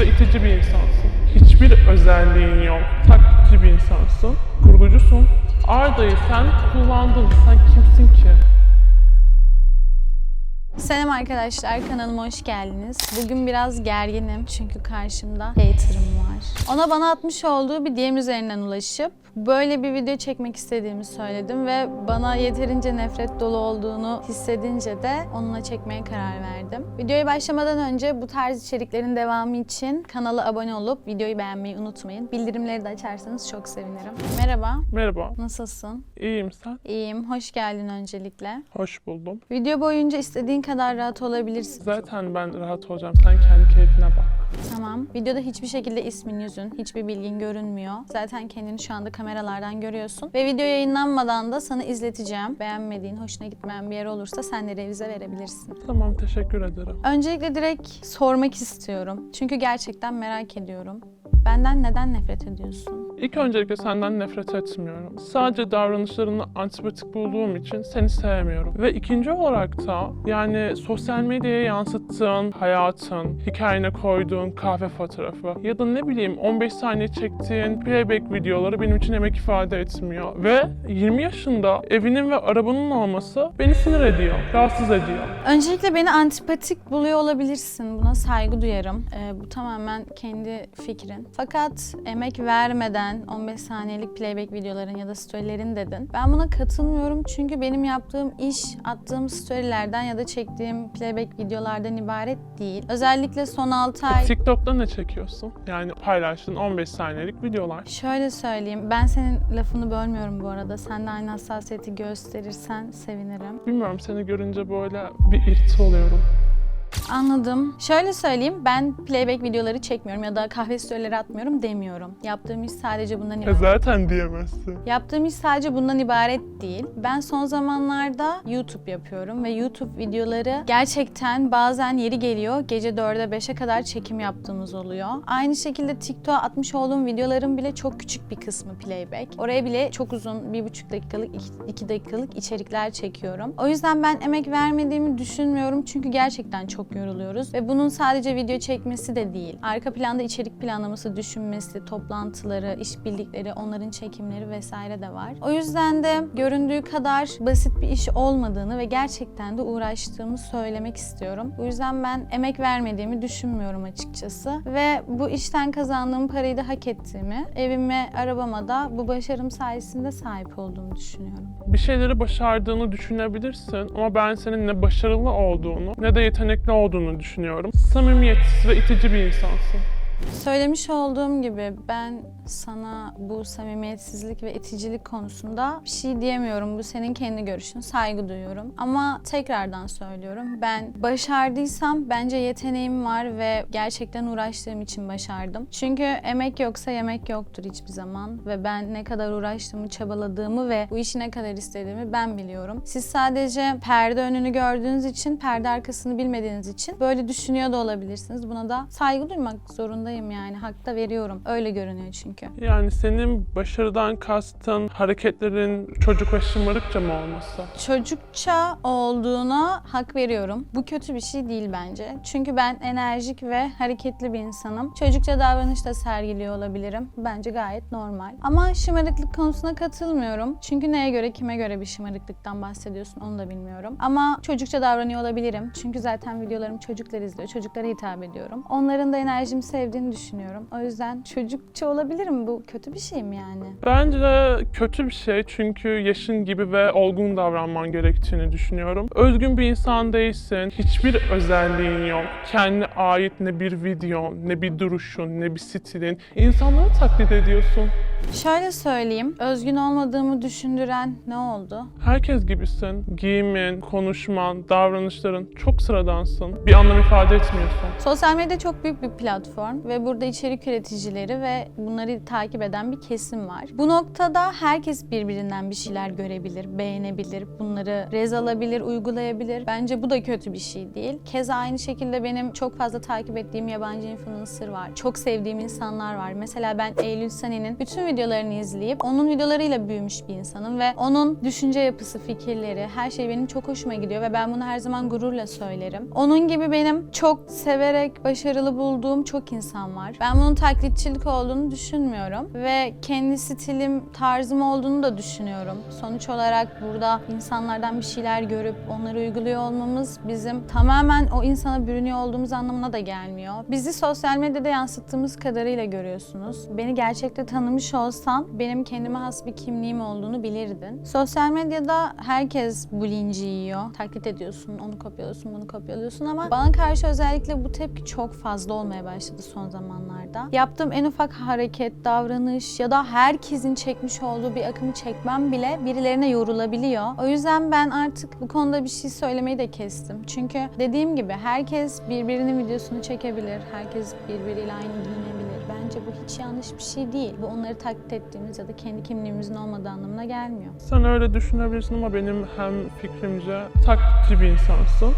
ve itici bir insansın. Hiçbir özelliğin yok. Taklitçi bir insansın. Kurgucusun. Arda'yı sen kullandın. Sen kimsin ki? Selam arkadaşlar, kanalıma hoş geldiniz. Bugün biraz gerginim çünkü karşımda haterım var. Ona bana atmış olduğu bir DM üzerinden ulaşıp böyle bir video çekmek istediğimi söyledim ve bana yeterince nefret dolu olduğunu hissedince de onunla çekmeye karar verdim. Videoya başlamadan önce bu tarz içeriklerin devamı için kanala abone olup videoyu beğenmeyi unutmayın. Bildirimleri de açarsanız çok sevinirim. Merhaba, Merhaba. nasılsın? İyiyim sen? İyiyim, hoş geldin öncelikle. Hoş buldum. Video boyunca istediğin kadar rahat olabilirsin. Zaten ben rahat olacağım. Sen kendi keyfine bak. Tamam. Videoda hiçbir şekilde ismin, yüzün, hiçbir bilgin görünmüyor. Zaten kendini şu anda kameralardan görüyorsun. Ve video yayınlanmadan da sana izleteceğim. Beğenmediğin, hoşuna gitmeyen bir yer olursa sen de revize verebilirsin. Tamam teşekkür ederim. Öncelikle direkt sormak istiyorum. Çünkü gerçekten merak ediyorum. Benden neden nefret ediyorsun? İlk öncelikle senden nefret etmiyorum. Sadece davranışlarını antipatik bulduğum için seni sevmiyorum. Ve ikinci olarak da yani sosyal medyaya yansıttığın hayatın, hikayene koyduğun kahve fotoğrafı ya da ne bileyim 15 saniye çektiğin playback videoları benim için emek ifade etmiyor. Ve 20 yaşında evinin ve arabanın olması beni sinir ediyor, rahatsız ediyor. Öncelikle beni antipatik buluyor olabilirsin. Buna saygı duyarım. Ee, bu tamamen kendi fikrin. Fakat emek vermeden 15 saniyelik playback videoların ya da storylerin dedin. Ben buna katılmıyorum çünkü benim yaptığım iş attığım storylerden ya da çektiğim playback videolardan ibaret değil. Özellikle son 6 ay... TikTok'ta ne çekiyorsun? Yani paylaştığın 15 saniyelik videolar. Şöyle söyleyeyim, ben senin lafını bölmüyorum bu arada. Sen de aynı hassasiyeti gösterirsen sevinirim. Bilmiyorum seni görünce böyle bir iriti oluyorum. Anladım. Şöyle söyleyeyim, ben playback videoları çekmiyorum ya da kahve storyleri atmıyorum demiyorum. Yaptığım iş sadece bundan E ibaret. zaten diyemezsin. Yaptığım iş sadece bundan ibaret değil. Ben son zamanlarda YouTube yapıyorum ve YouTube videoları gerçekten bazen yeri geliyor gece 4'e 5'e kadar çekim yaptığımız oluyor. Aynı şekilde TikTok'a atmış olduğum videoların bile çok küçük bir kısmı playback. Oraya bile çok uzun 1,5 dakikalık, 2 dakikalık içerikler çekiyorum. O yüzden ben emek vermediğimi düşünmüyorum çünkü gerçekten çok yoruluyoruz ve bunun sadece video çekmesi de değil. Arka planda içerik planlaması, düşünmesi, toplantıları, işbirlikleri, onların çekimleri vesaire de var. O yüzden de göründüğü kadar basit bir iş olmadığını ve gerçekten de uğraştığımı söylemek istiyorum. Bu yüzden ben emek vermediğimi düşünmüyorum açıkçası ve bu işten kazandığım parayı da hak ettiğimi, evime, arabama da bu başarım sayesinde sahip olduğumu düşünüyorum. Bir şeyleri başardığını düşünebilirsin ama ben senin ne başarılı olduğunu ne de yetenekli olduğunu düşünüyorum. Samimiyetsiz ve itici bir insansın. Söylemiş olduğum gibi ben sana bu samimiyetsizlik ve iticilik konusunda bir şey diyemiyorum. Bu senin kendi görüşün. Saygı duyuyorum. Ama tekrardan söylüyorum. Ben başardıysam bence yeteneğim var ve gerçekten uğraştığım için başardım. Çünkü emek yoksa yemek yoktur hiçbir zaman ve ben ne kadar uğraştığımı, çabaladığımı ve bu işi ne kadar istediğimi ben biliyorum. Siz sadece perde önünü gördüğünüz için, perde arkasını bilmediğiniz için böyle düşünüyor da olabilirsiniz. Buna da saygı duymak zorundayım yani. Hak da veriyorum. Öyle görünüyor çünkü. Yani senin başarıdan kastın hareketlerin çocuk ve şımarıkça mı olması? Çocukça olduğuna hak veriyorum. Bu kötü bir şey değil bence. Çünkü ben enerjik ve hareketli bir insanım. Çocukça davranış da sergiliyor olabilirim. Bence gayet normal. Ama şımarıklık konusuna katılmıyorum. Çünkü neye göre kime göre bir şımarıklıktan bahsediyorsun onu da bilmiyorum. Ama çocukça davranıyor olabilirim. Çünkü zaten videolarım çocuklar izliyor. Çocuklara hitap ediyorum. Onların da enerjimi sevdiğini düşünüyorum. O yüzden çocukça olabilirim. Bu kötü bir şey mi yani? Bence kötü bir şey çünkü yaşın gibi ve olgun davranman gerektiğini düşünüyorum. Özgün bir insan değilsin. Hiçbir özelliğin yok. Kendine ait ne bir video, ne bir duruşun, ne bir stilin. İnsanları taklit ediyorsun. Şöyle söyleyeyim. Özgün olmadığımı düşündüren ne oldu? Herkes gibisin. Giyimin, konuşman, davranışların çok sıradansın. Bir anlam ifade etmiyorsun. Sosyal medya çok büyük bir platform ve burada içerik üreticileri ve bunları takip eden bir kesim var. Bu noktada herkes birbirinden bir şeyler görebilir, beğenebilir, bunları rez alabilir, uygulayabilir. Bence bu da kötü bir şey değil. Keza aynı şekilde benim çok fazla takip ettiğim yabancı influencer var. Çok sevdiğim insanlar var. Mesela ben Eylül Sani'nin bütün videolarını izleyip onun videolarıyla büyümüş bir insanım ve onun düşünce yapısı, fikirleri, her şey benim çok hoşuma gidiyor ve ben bunu her zaman gururla söylerim. Onun gibi benim çok severek başarılı bulduğum çok insan insan var. Ben bunun taklitçilik olduğunu düşünmüyorum ve kendi stilim, tarzım olduğunu da düşünüyorum. Sonuç olarak burada insanlardan bir şeyler görüp onları uyguluyor olmamız bizim tamamen o insana bürünüyor olduğumuz anlamına da gelmiyor. Bizi sosyal medyada yansıttığımız kadarıyla görüyorsunuz. Beni gerçekte tanımış olsan benim kendime has bir kimliğim olduğunu bilirdin. Sosyal medyada herkes bu linci yiyor. Taklit ediyorsun, onu kopyalıyorsun, bunu kopyalıyorsun ama bana karşı özellikle bu tepki çok fazla olmaya başladı son zamanlarda. Yaptığım en ufak hareket, davranış ya da herkesin çekmiş olduğu bir akımı çekmem bile birilerine yorulabiliyor. O yüzden ben artık bu konuda bir şey söylemeyi de kestim. Çünkü dediğim gibi herkes birbirinin videosunu çekebilir. Herkes birbiriyle aynı giyinebilir. Bence bu hiç yanlış bir şey değil. Bu onları taklit ettiğimiz ya da kendi kimliğimizin olmadığı anlamına gelmiyor. Sen öyle düşünebilirsin ama benim hem fikrimce taklitçi bir insansın.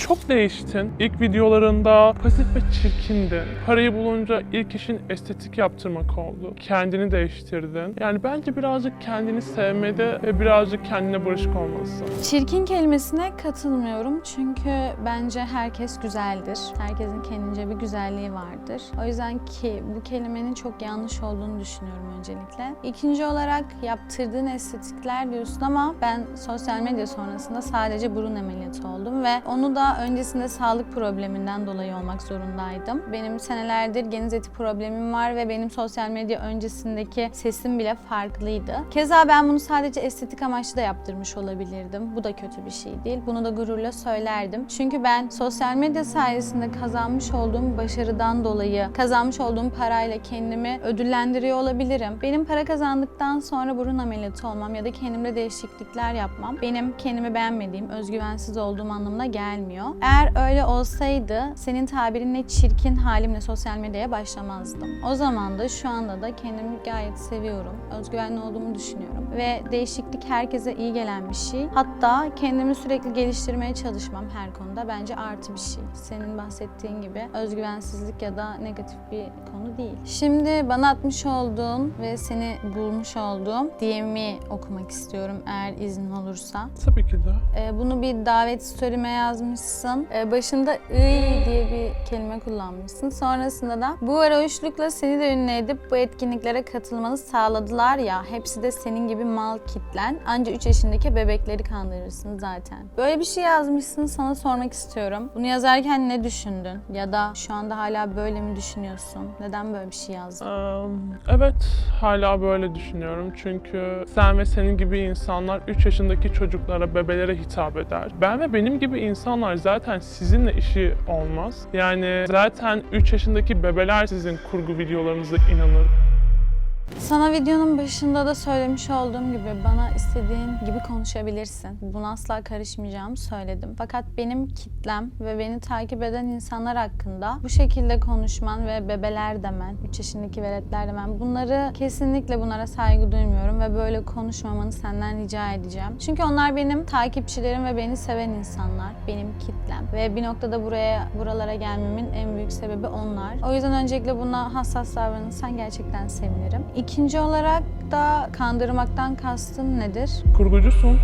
Çok değiştin. İlk videolarında pasif ve çirkindin. Parayı bulunca ilk işin estetik yaptırmak oldu. Kendini değiştirdin. Yani bence birazcık kendini sevmede ve birazcık kendine barışık olmalısın. Çirkin kelimesine katılmıyorum çünkü bence herkes güzeldir. Herkesin kendince bir güzelliği vardır. O yüzden ki bu kelimenin çok yanlış olduğunu düşünüyorum öncelikle. İkinci olarak yaptırdığın estetikler diyorsun ama ben sosyal medya sonrasında sadece burun ameliyatı oldum ve onu da öncesinde sağlık probleminden dolayı olmak zorundaydım. Benim senelerdir geniz eti problemim var ve benim sosyal medya öncesindeki sesim bile farklıydı. Keza ben bunu sadece estetik amaçlı da yaptırmış olabilirdim. Bu da kötü bir şey değil. Bunu da gururla söylerdim. Çünkü ben sosyal medya sayesinde kazanmış olduğum başarıdan dolayı kazanmış olduğum parayla kendimi ödüllendiriyor olabilirim. Benim para kazandıktan sonra burun ameliyatı olmam ya da kendimde değişiklikler yapmam benim kendimi beğenmediğim, özgüvensiz olduğum anlamına gelmiyor. Eğer öyle olsaydı senin tabirinle çirkin halimle sosyal medyaya başlamazdım. O zaman da şu anda da kendimi gayet seviyorum. Özgüvenli olduğumu düşünüyorum. Ve değişiklik herkese iyi gelen bir şey. Hatta kendimi sürekli geliştirmeye çalışmam her konuda bence artı bir şey. Senin bahsettiğin gibi özgüvensizlik ya da negatif bir konu değil. Şimdi bana atmış olduğun ve seni bulmuş olduğum DM'i okumak istiyorum eğer izin olursa. Tabii ki de. Ee, bunu bir davet story'me yazmışsın. Ee, başında ıy diye bir kelime kullanmışsın. Sonrasında da bu varoşlukla seni de ünlü edip bu etkinliklere katılmanı sağladılar ya. Hepsi de senin gibi mal kitlen. Anca 3 yaşındaki bebekleri kandırırsın zaten. Böyle bir şey yazmışsın sana sormak istiyorum. Bunu yazarken ne düşündün? Ya da şu anda hala böyle mi düşünüyorsun? Neden böyle bir şey yazdın? Eee, Evet, hala böyle düşünüyorum. Çünkü sen ve senin gibi insanlar 3 yaşındaki çocuklara, bebelere hitap eder. Ben ve benim gibi insanlar zaten sizinle işi olmaz. Yani zaten 3 yaşındaki bebeler sizin kurgu videolarınıza inanır. Sana videonun başında da söylemiş olduğum gibi bana istediğin gibi konuşabilirsin. Buna asla karışmayacağımı söyledim. Fakat benim kitlem ve beni takip eden insanlar hakkında bu şekilde konuşman ve bebeler demen, 3 yaşındaki veletler demen bunları kesinlikle bunlara saygı duymuyorum ve böyle konuşmamanı senden rica edeceğim. Çünkü onlar benim takipçilerim ve beni seven insanlar. Benim kitlem ve bir noktada buraya buralara gelmemin en büyük sebebi onlar. O yüzden öncelikle buna hassas davranırsan gerçekten sevinirim. İkinci olarak da kandırmaktan kastın nedir? Kurgucusun,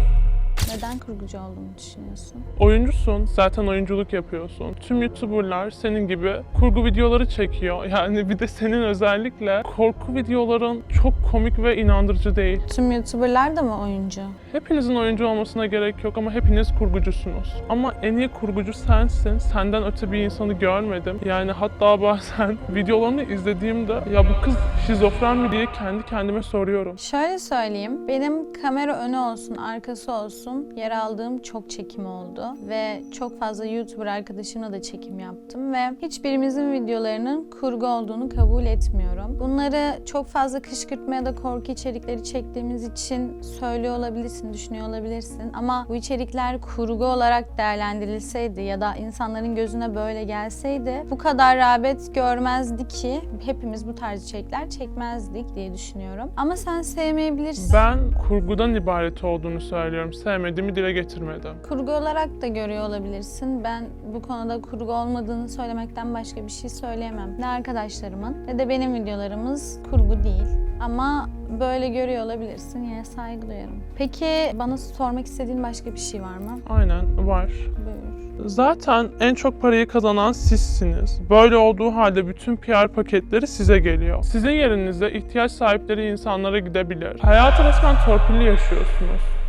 Neden kurgucu olduğunu düşünüyorsun? oyuncusun, zaten oyunculuk yapıyorsun. Tüm YouTuber'lar senin gibi kurgu videoları çekiyor. Yani bir de senin özellikle korku videoların çok komik ve inandırıcı değil. Tüm YouTuber'lar da mı oyuncu? Hepinizin oyuncu olmasına gerek yok ama hepiniz kurgucusunuz. Ama en iyi kurgucu sensin. Senden öte bir insanı görmedim. Yani hatta bazen videolarını izlediğimde ya bu kız şizofren mi diye kendi kendime soruyorum. Şöyle söyleyeyim, benim kamera önü olsun, arkası olsun yer aldığım çok çekim oldu ve çok fazla YouTuber arkadaşımla da çekim yaptım ve hiçbirimizin videolarının kurgu olduğunu kabul etmiyorum. Bunları çok fazla kışkırtma ya da korku içerikleri çektiğimiz için söylüyor olabilirsin, düşünüyor olabilirsin ama bu içerikler kurgu olarak değerlendirilseydi ya da insanların gözüne böyle gelseydi bu kadar rağbet görmezdi ki hepimiz bu tarz içerikler çekmezdik diye düşünüyorum. Ama sen sevmeyebilirsin. Ben kurgudan ibaret olduğunu söylüyorum. Sevmediğimi dile getirmedim. Kurgu olarak da görüyor olabilirsin. Ben bu konuda kurgu olmadığını söylemekten başka bir şey söyleyemem. Ne arkadaşlarımın ne de benim videolarımız kurgu değil. Ama böyle görüyor olabilirsin. Yine saygı duyarım. Peki bana sormak istediğin başka bir şey var mı? Aynen var. Buyur. Zaten en çok parayı kazanan sizsiniz. Böyle olduğu halde bütün PR paketleri size geliyor. Sizin yerinizde ihtiyaç sahipleri insanlara gidebilir. Hayatı resmen torpilli yaşıyorsunuz.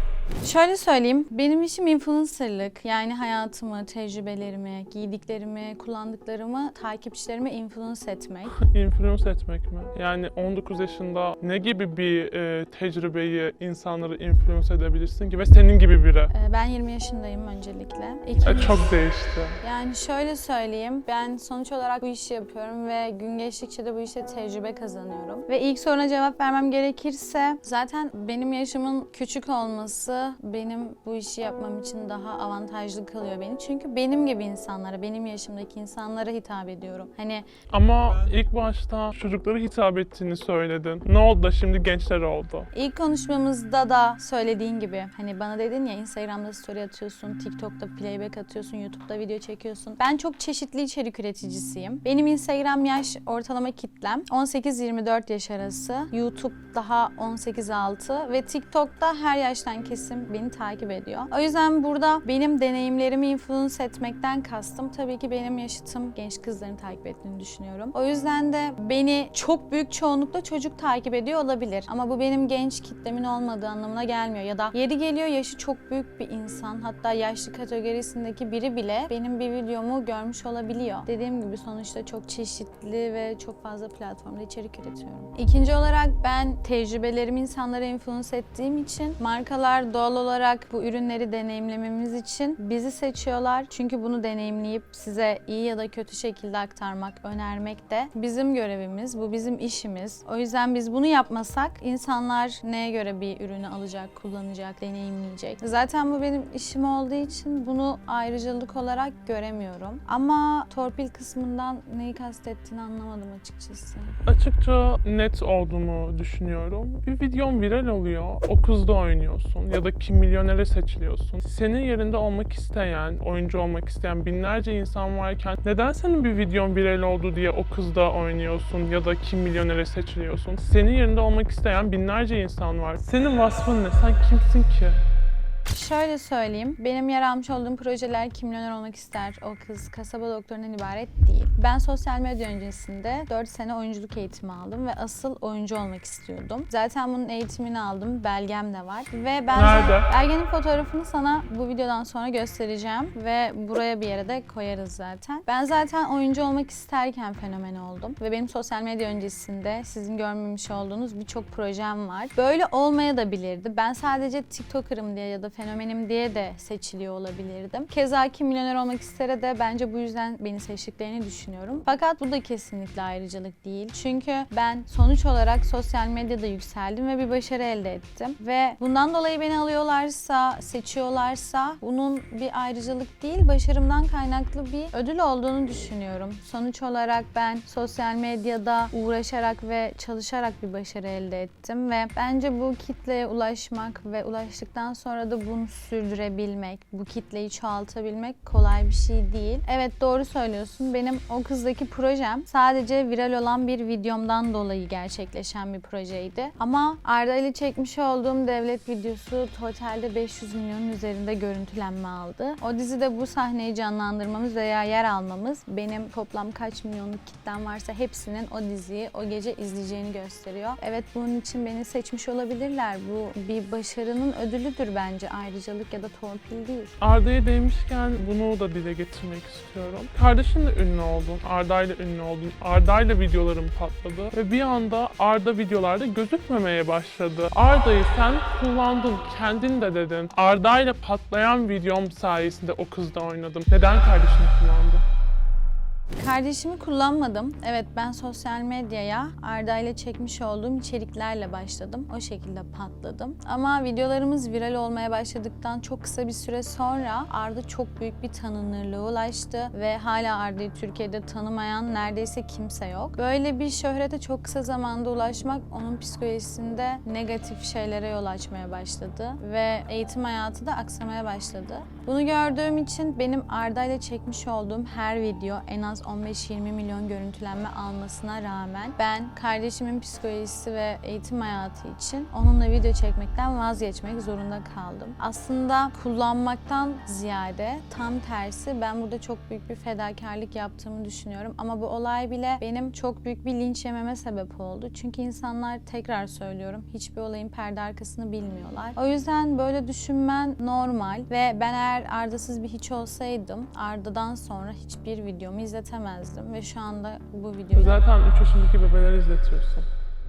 Şöyle söyleyeyim, benim işim influencerlık. Yani hayatımı, tecrübelerimi, giydiklerimi, kullandıklarımı takipçilerime influence etmek. Influence etmek mi? Yani 19 yaşında ne gibi bir e, tecrübeyi insanları influence edebilirsin ki ve senin gibi biri? Ee, Ben 20 yaşındayım öncelikle. E, çok değişti. Yani şöyle söyleyeyim, ben sonuç olarak bu işi yapıyorum ve gün geçtikçe de bu işte tecrübe kazanıyorum. Ve ilk soruna cevap vermem gerekirse, zaten benim yaşımın küçük olması benim bu işi yapmam için daha avantajlı kılıyor beni. Çünkü benim gibi insanlara, benim yaşımdaki insanlara hitap ediyorum. Hani Ama ilk başta çocuklara hitap ettiğini söyledin. Ne oldu da şimdi gençler oldu? İlk konuşmamızda da söylediğin gibi hani bana dedin ya Instagram'da story atıyorsun, TikTok'ta playback atıyorsun, YouTube'da video çekiyorsun. Ben çok çeşitli içerik üreticisiyim. Benim Instagram yaş ortalama kitlem 18-24 yaş arası. YouTube daha 18-6 ve TikTok'ta her yaştan kesim beni takip ediyor. O yüzden burada benim deneyimlerimi influence etmekten kastım tabii ki benim yaşıtım genç kızların takip ettiğini düşünüyorum. O yüzden de beni çok büyük çoğunlukla çocuk takip ediyor olabilir. Ama bu benim genç kitlemin olmadığı anlamına gelmiyor. Ya da yeri geliyor yaşı çok büyük bir insan hatta yaşlı kategorisindeki biri bile benim bir videomu görmüş olabiliyor. Dediğim gibi sonuçta çok çeşitli ve çok fazla platformda içerik üretiyorum. İkinci olarak ben tecrübelerimi insanlara influence ettiğim için markalar doğal olarak bu ürünleri deneyimlememiz için bizi seçiyorlar. Çünkü bunu deneyimleyip size iyi ya da kötü şekilde aktarmak, önermek de bizim görevimiz. Bu bizim işimiz. O yüzden biz bunu yapmasak insanlar neye göre bir ürünü alacak, kullanacak, deneyimleyecek. Zaten bu benim işim olduğu için bunu ayrıcalık olarak göremiyorum. Ama torpil kısmından neyi kastettiğini anlamadım açıkçası. Açıkça net olduğumu düşünüyorum. Bir videon viral oluyor, o kızda oynuyorsun ya da kim milyonere seçiliyorsun. Senin yerinde olmak isteyen, oyuncu olmak isteyen binlerce insan varken neden senin bir videon viral oldu diye o kızda oynuyorsun ya da kim milyonere seçiliyorsun? Senin yerinde olmak isteyen binlerce insan var. Senin vasfın ne? Sen kimsin ki? Şöyle söyleyeyim, benim yer almış olduğum projeler kim milyoner olmak ister, o kız kasaba doktorundan ibaret değil. Ben sosyal medya öncesinde 4 sene oyunculuk eğitimi aldım ve asıl oyuncu olmak istiyordum. Zaten bunun eğitimini aldım, belgem de var. Ve ben Nerede? belgenin fotoğrafını sana bu videodan sonra göstereceğim ve buraya bir yere de koyarız zaten. Ben zaten oyuncu olmak isterken fenomen oldum ve benim sosyal medya öncesinde sizin görmemiş olduğunuz birçok projem var. Böyle olmaya da bilirdi. Ben sadece TikToker'ım diye ya da fenomenim diye de seçiliyor olabilirdim. Keza kim milyoner olmak istere de bence bu yüzden beni seçtiklerini düşünüyorum. Fakat bu da kesinlikle ayrıcalık değil. Çünkü ben sonuç olarak sosyal medyada yükseldim ve bir başarı elde ettim. Ve bundan dolayı beni alıyorlarsa, seçiyorlarsa bunun bir ayrıcalık değil, başarımdan kaynaklı bir ödül olduğunu düşünüyorum. Sonuç olarak ben sosyal medyada uğraşarak ve çalışarak bir başarı elde ettim ve bence bu kitleye ulaşmak ve ulaştıktan sonra da bunu sürdürebilmek, bu kitleyi çoğaltabilmek kolay bir şey değil. Evet doğru söylüyorsun. Benim o kızdaki projem sadece viral olan bir videomdan dolayı gerçekleşen bir projeydi. Ama Arda ile çekmiş olduğum devlet videosu totalde 500 milyonun üzerinde görüntülenme aldı. O dizide bu sahneyi canlandırmamız veya yer almamız benim toplam kaç milyonluk kitlem varsa hepsinin o diziyi o gece izleyeceğini gösteriyor. Evet bunun için beni seçmiş olabilirler. Bu bir başarının ödülüdür bence ayrıcalık ya da torpil değil. Arda'ya değmişken bunu da dile getirmek istiyorum. Kardeşinle ünlü oldun, Arda'yla ünlü oldun. Arda'yla videoların patladı ve bir anda Arda videolarda gözükmemeye başladı. Arda'yı sen kullandın, kendin de dedin. Arda'yla patlayan videom sayesinde o kızda oynadım. Neden kardeşini kullandın? Kardeşimi kullanmadım. Evet ben sosyal medyaya Arda ile çekmiş olduğum içeriklerle başladım. O şekilde patladım. Ama videolarımız viral olmaya başladıktan çok kısa bir süre sonra Arda çok büyük bir tanınırlığa ulaştı ve hala Arda'yı Türkiye'de tanımayan neredeyse kimse yok. Böyle bir şöhrete çok kısa zamanda ulaşmak onun psikolojisinde negatif şeylere yol açmaya başladı ve eğitim hayatı da aksamaya başladı. Bunu gördüğüm için benim Arda ile çekmiş olduğum her video en az az 15-20 milyon görüntülenme almasına rağmen ben kardeşimin psikolojisi ve eğitim hayatı için onunla video çekmekten vazgeçmek zorunda kaldım. Aslında kullanmaktan ziyade tam tersi ben burada çok büyük bir fedakarlık yaptığımı düşünüyorum. Ama bu olay bile benim çok büyük bir linç yememe sebep oldu. Çünkü insanlar tekrar söylüyorum hiçbir olayın perde arkasını bilmiyorlar. O yüzden böyle düşünmen normal ve ben eğer Arda'sız bir hiç olsaydım Arda'dan sonra hiçbir videomu izletemezdim ve şu anda bu videoyu Zaten 3 yaşındaki bebeleri izletiyorsun.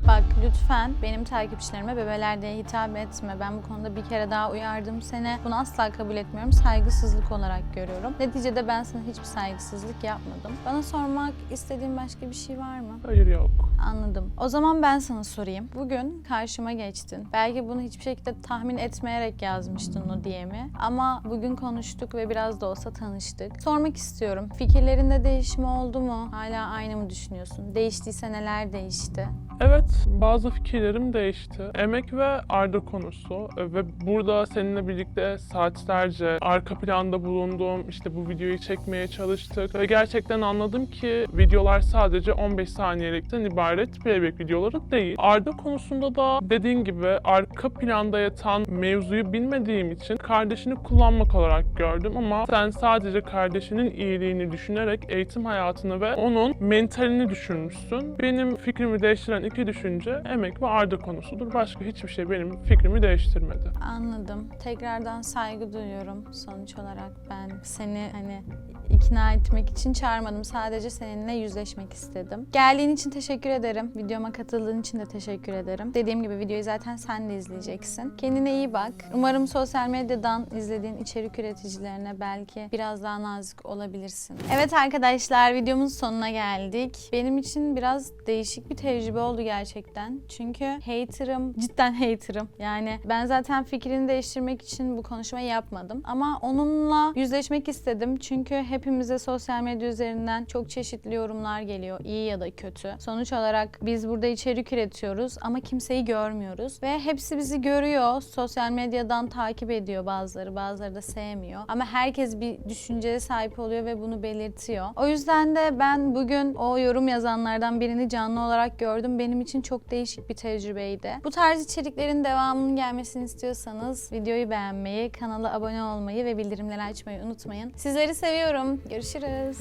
Bak lütfen benim takipçilerime bebeler diye hitap etme. Ben bu konuda bir kere daha uyardım seni. Bunu asla kabul etmiyorum. Saygısızlık olarak görüyorum. Neticede ben sana hiçbir saygısızlık yapmadım. Bana sormak istediğin başka bir şey var mı? Hayır yok. Anladım. O zaman ben sana sorayım. Bugün karşıma geçtin. Belki bunu hiçbir şekilde tahmin etmeyerek yazmıştın o DM'i. Ama bugün konuştuk ve biraz da olsa tanıştık. Sormak istiyorum. Fikirlerinde değişim oldu mu? Hala aynı mı düşünüyorsun? Değiştiyse neler değişti? Evet, bazı fikirlerim değişti. Emek ve Arda konusu e, ve burada seninle birlikte saatlerce arka planda bulunduğum, işte bu videoyu çekmeye çalıştık ve gerçekten anladım ki videolar sadece 15 saniyelikten ibaret playback videoları değil. Arda konusunda da dediğin gibi arka planda yatan mevzuyu bilmediğim için kardeşini kullanmak olarak gördüm ama sen sadece kardeşinin iyiliğini düşünerek eğitim hayatını ve onun mentalini düşünmüşsün. Benim fikrimi değiştiren iki düşünce emek ve Arda konusudur. Başka hiçbir şey benim fikrimi değiştirmedi. Anladım. Tekrardan saygı duyuyorum. Sonuç olarak ben seni hani ikna etmek için çağırmadım. Sadece seninle yüzleşmek istedim. Geldiğin için teşekkür ederim. Videoma katıldığın için de teşekkür ederim. Dediğim gibi videoyu zaten sen de izleyeceksin. Kendine iyi bak. Umarım sosyal medyadan izlediğin içerik üreticilerine belki biraz daha nazik olabilirsin. Evet arkadaşlar videomun sonuna geldik. Benim için biraz değişik bir tecrübe oldu gerçekten. Çünkü haterım, cidden haterım. Yani ben zaten fikrini değiştirmek için bu konuşmayı yapmadım. Ama onunla yüzleşmek istedim. Çünkü hepimize sosyal medya üzerinden çok çeşitli yorumlar geliyor. iyi ya da kötü. Sonuç olarak biz burada içerik üretiyoruz ama kimseyi görmüyoruz. Ve hepsi bizi görüyor. Sosyal medyadan takip ediyor bazıları. Bazıları da sevmiyor. Ama herkes bir düşünceye sahip oluyor ve bunu belirtiyor. O yüzden de ben bugün o yorum yazanlardan birini canlı olarak gördüm. Benim için çok değişik bir tecrübeydi. Bu tarz içeriklerin devamının gelmesini istiyorsanız videoyu beğenmeyi, kanala abone olmayı ve bildirimleri açmayı unutmayın. Sizleri seviyorum. Görüşürüz.